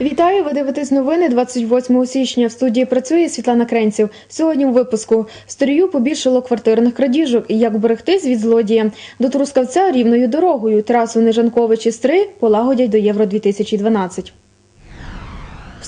Вітаю! Ви дивитесь новини 28 січня. В студії працює Світлана Кренців. Сьогодні у випуску старію побільшало квартирних крадіжок. І Як берегтись від злодія? До Трускавця рівною дорогою. Трасу Нежанковичі Стри полагодять до Євро 2012.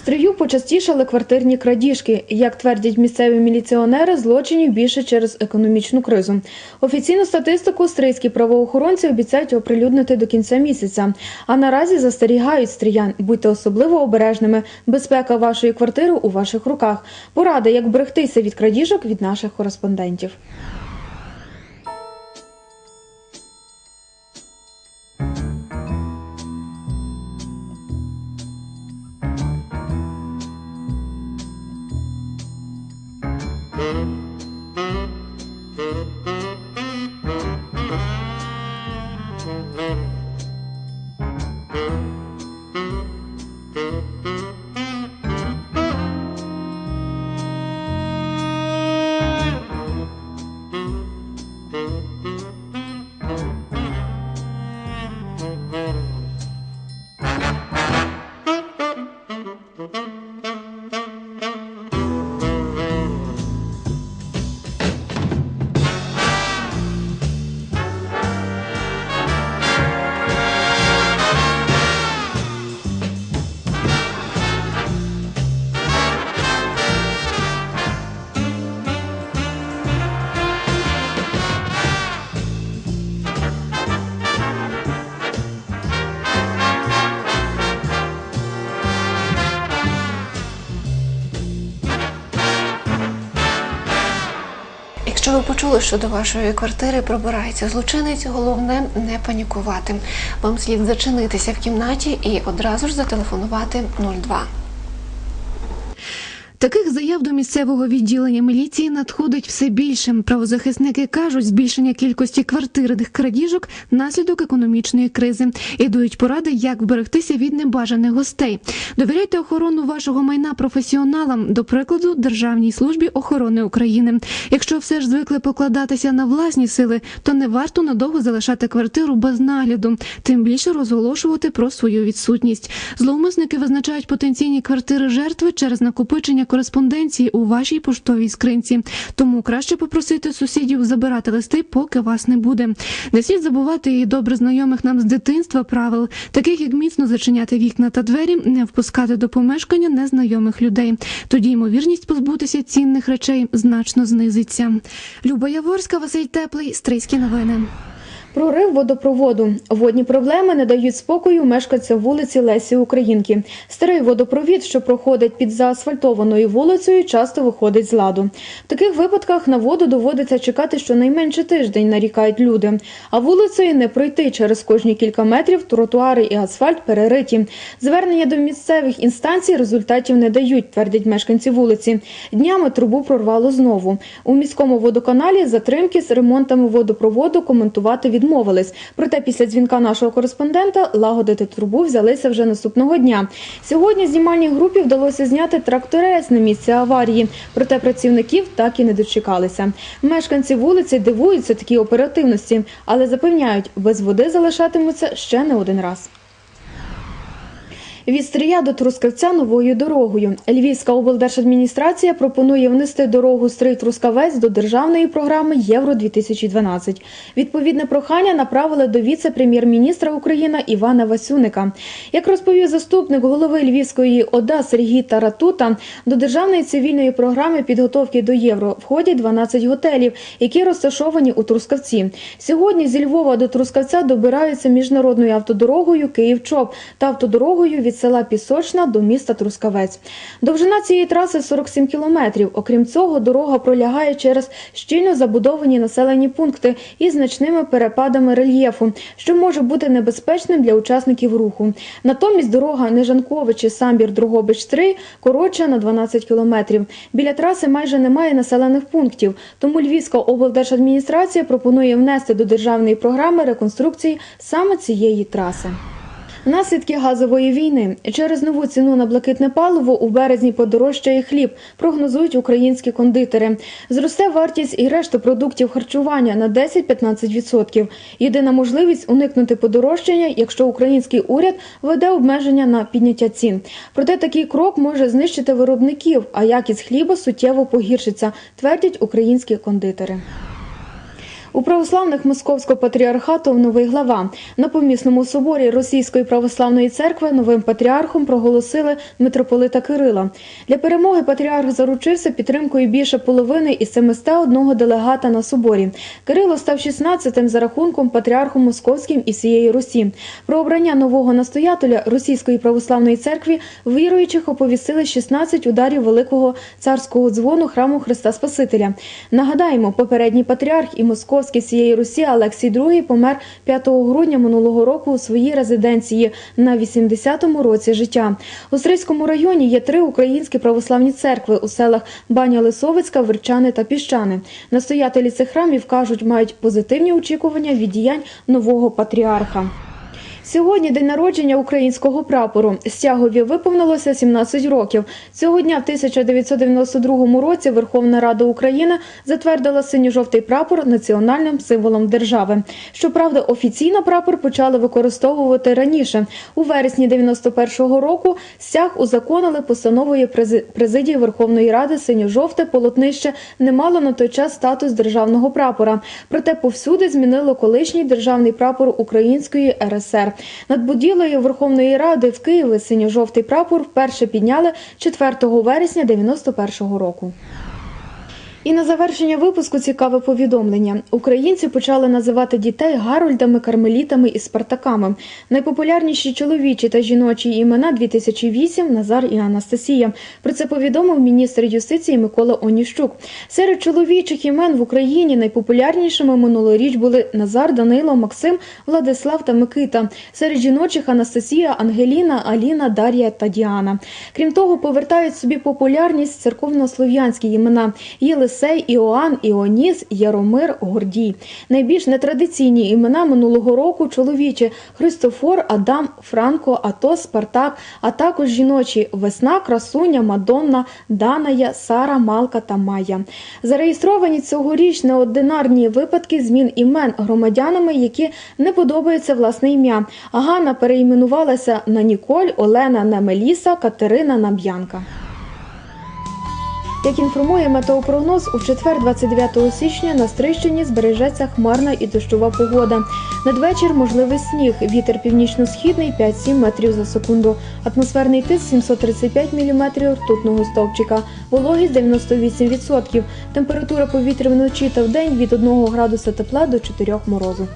Стрию почастішали квартирні крадіжки. Як твердять місцеві міліціонери, злочинів більше через економічну кризу. Офіційну статистику стрийські правоохоронці обіцяють оприлюднити до кінця місяця. А наразі застерігають стріян. Будьте особливо обережними. Безпека вашої квартири у ваших руках. Порада, як берегтися від крадіжок від наших кореспондентів. Почули, що до вашої квартири пробирається злочинець, головне не панікувати. Вам слід зачинитися в кімнаті і одразу ж зателефонувати 02. Таких заяв до місцевого відділення міліції надходить все більше. Правозахисники кажуть, збільшення кількості квартирних крадіжок наслідок економічної кризи і дають поради, як вберегтися від небажаних гостей. Довіряйте охорону вашого майна професіоналам, до прикладу, Державній службі охорони України. Якщо все ж звикли покладатися на власні сили, то не варто надовго залишати квартиру без нагляду, тим більше розголошувати про свою відсутність. Зловмисники визначають потенційні квартири жертви через накопичення кореспонденції у вашій поштовій скринці. Тому краще попросити сусідів забирати листи, поки вас не буде. Не слід забувати і добре знайомих нам з дитинства правил, таких як міцно зачиняти вікна та двері, не впускати до помешкання незнайомих людей. Тоді ймовірність позбутися цінних речей значно знизиться. Люба Яворська, Василь Теплий, Стрийські новини. Прорив водопроводу. Водні проблеми не дають спокою мешканцям вулиці Лесі Українки. Старий водопровід, що проходить під заасфальтованою вулицею, часто виходить з ладу. В таких випадках на воду доводиться чекати щонайменше тиждень, нарікають люди. А вулицею не пройти через кожні кілька метрів тротуари і асфальт перериті. Звернення до місцевих інстанцій результатів не дають, твердять мешканці вулиці. Днями трубу прорвало знову. У міському водоканалі затримки з ремонтами водопроводу коментувати відмовились. Проте після дзвінка нашого кореспондента лагодити трубу взялися вже наступного дня. Сьогодні знімальній групі вдалося зняти тракторець на місці аварії. Проте працівників так і не дочекалися. Мешканці вулиці дивуються такій оперативності, але запевняють, без води залишатимуться ще не один раз. Від Стрия до Трускавця новою дорогою. Львівська облдержадміністрація пропонує внести дорогу Стрий Трускавець до державної програми Євро 2012 Відповідне прохання направили до віце-прем'єр-міністра України Івана Васюника. Як розповів заступник голови Львівської ОДА Сергій Таратута, до державної цивільної програми підготовки до євро входять 12 готелів, які розташовані у Трускавці. Сьогодні зі Львова до Трускавця добираються міжнародною автодорогою Київ-Чоп та автодорогою від села Пісочна до міста Трускавець. Довжина цієї траси 47 кілометрів. Окрім цього, дорога пролягає через щільно забудовані населені пункти із значними перепадами рельєфу, що може бути небезпечним для учасників руху. Натомість дорога Нежанковичі Самбір Дрогобич 3 коротша на 12 кілометрів. Біля траси майже немає населених пунктів, тому Львівська облдержадміністрація пропонує внести до державної програми реконструкції саме цієї траси. Наслідки газової війни через нову ціну на блакитне паливо у березні подорожчає хліб, прогнозують українські кондитери. Зросте вартість і решта продуктів харчування на 10-15%. Єдина можливість уникнути подорожчання, якщо український уряд веде обмеження на підняття цін. Проте такий крок може знищити виробників, а якість хліба суттєво погіршиться, твердять українські кондитери. У православних Московського патріархату новий глава на помісному соборі Російської православної церкви новим патріархом проголосили митрополита Кирила. Для перемоги патріарх заручився підтримкою більше половини із 701 делегата на соборі. Кирило став 16-тим за рахунком патріархом Московським і всієї Русі. Про обрання нового настоятеля Російської православної церкви віруючих оповістили 16 ударів великого царського дзвону храму Христа Спасителя. Нагадаємо, попередній патріарх і московський всієї Русі Олексій II помер 5 грудня минулого року у своїй резиденції на 80-му році життя. У Стрийському районі є три українські православні церкви у селах Баня Лисовицька, Верчани та Піщани. Настоятелі цих храмів кажуть, мають позитивні очікування від діянь нового патріарха. Сьогодні день народження українського прапору. Стягові виповнилося 17 років. Цього дня в 1992 році Верховна Рада України затвердила синьо-жовтий прапор національним символом держави. Щоправда, офіційно прапор почали використовувати раніше. У вересні 91-го року стяг узаконили постановою президії Верховної Ради синьо-жовте полотнище не мало на той час статус державного прапора. Проте повсюди змінило колишній державний прапор Української РСР. Над будівлею Верховної Ради в Києві синьо-жовтий прапор вперше підняли 4 вересня 91-го року. І на завершення випуску цікаве повідомлення. Українці почали називати дітей гарольдами, кармелітами і спартаками. Найпопулярніші чоловічі та жіночі імена 2008 – Назар і Анастасія. Про це повідомив міністр юстиції Микола Оніщук. Серед чоловічих імен в Україні найпопулярнішими минулоріч були Назар, Данило, Максим, Владислав та Микита. Серед жіночих Анастасія, Ангеліна, Аліна, Дар'я та Діана. Крім того, повертають собі популярність церковнослов'янські імена. Є Єлисей, Іоанн, Іоніс, Яромир, Гордій. Найбільш нетрадиційні імена минулого року чоловічі Христофор, Адам, Франко, Атос, Спартак, а також жіночі Весна, Красуня, Мадонна, Даная, Сара, Малка та Майя. Зареєстровані цьогоріч неординарні випадки змін імен громадянами, які не подобається власне ім'я. Ганна переіменувалася на Ніколь, Олена на Меліса, Катерина на Б'янка. Як інформує метеопрогноз, у четвер, 29 січня, на Стрищині збережеться хмарна і дощова погода. Надвечір можливий сніг. Вітер північно-східний 5-7 метрів за секунду. Атмосферний тиск 735 міліметрів ртутного стовпчика. Вологість 98%. Температура повітря вночі та вдень від 1 градуса тепла до 4 морозу.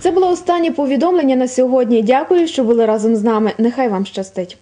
Це було останнє повідомлення на сьогодні. Дякую, що були разом з нами. Нехай вам щастить.